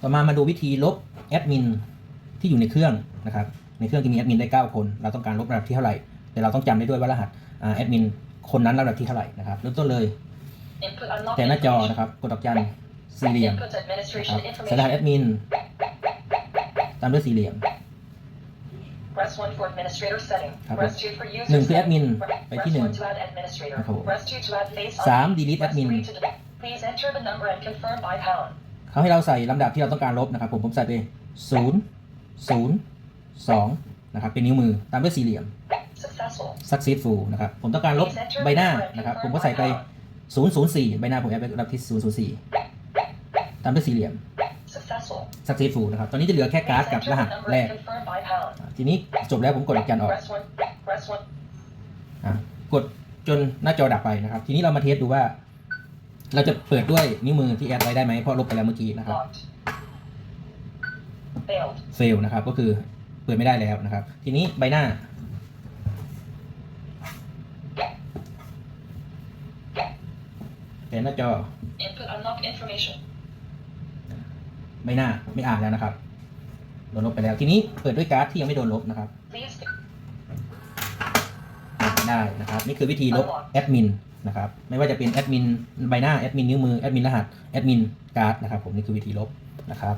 ต่อมามาดูวิธีลบแอดมินที่อยู่ในเครื่องนะครับ ในเครื่องจะมีแอดมินได้ 9 คน เราต้องการลบระดับที่เท่าไหร่ แต่เราต้องจำได้ด้วยว่ารหัสแอดมินคนนั้นระดับที่เท่าไหร่นะครับ เริ่มต้นเลย แต่หน้าจอนะครับ กดดอกจันสี่เหลี่ยมนะครับสรหัสแอดมิน ตามด้วยสี่เหลี่ยมครับหนึ่งคือแอดมินไปที่หนึ่งสาม ID. delete Press admin 3 to delete. Please enter the number and confirm by pound. เขาให้เราใส่ลำดับที่เราต้องการลบนะครับผมผมใส่ไปศูนย์ศูนย์สองนะครับเป็นนิ้วมือตามด้วยสี่เหลี่ยม Successful. successful นะครับผมต้องการลบใบหน้านะครับผมก็ใส่ไป 004 ใบหน้าผมแอดไประดับที่ 004 ตามด้วยสี่เหลี่ยม Successful. successful นะครับ ตอนนี้จะเหลือแค่การ์ด Please กับ enter รหัส the number แรก and confirm by pound. อ่าทีนี้จบแล้วผมกดดอกจันออก Press 1. Press 1. อะกดจนหน้าจอดับไปนะครับ ทีนี้เรามาเทสดูว่า เราจะเปิดด้วยนิ้วมือที่แอดไว้ได้ไหมเพราะลบไปแล้วเมื่อกี้นะครับ Locked. Failed. fail นะครับ ก็คือเปิดไม่ได้แล้วนะครับ ทีนี้ใบหน้า แต่หน้าจอ Input unlock information. ใบหน้าไม่อ่านแล้วนะครับโดนลบไปแล้ว ทีนี้เปิดด้วยการ์ดที่ยังไม่โดนลบนะครับ Please ได้นะครับ นี่คือวิธีลบแอดมิน นะครับไม่ว่าจะเป็นแอดมินใบหน้าแอดมินนิ้วมือแอดมินรหัสแอดมินการ์ดนะครับผมนี่คือวิธีลบนะครับ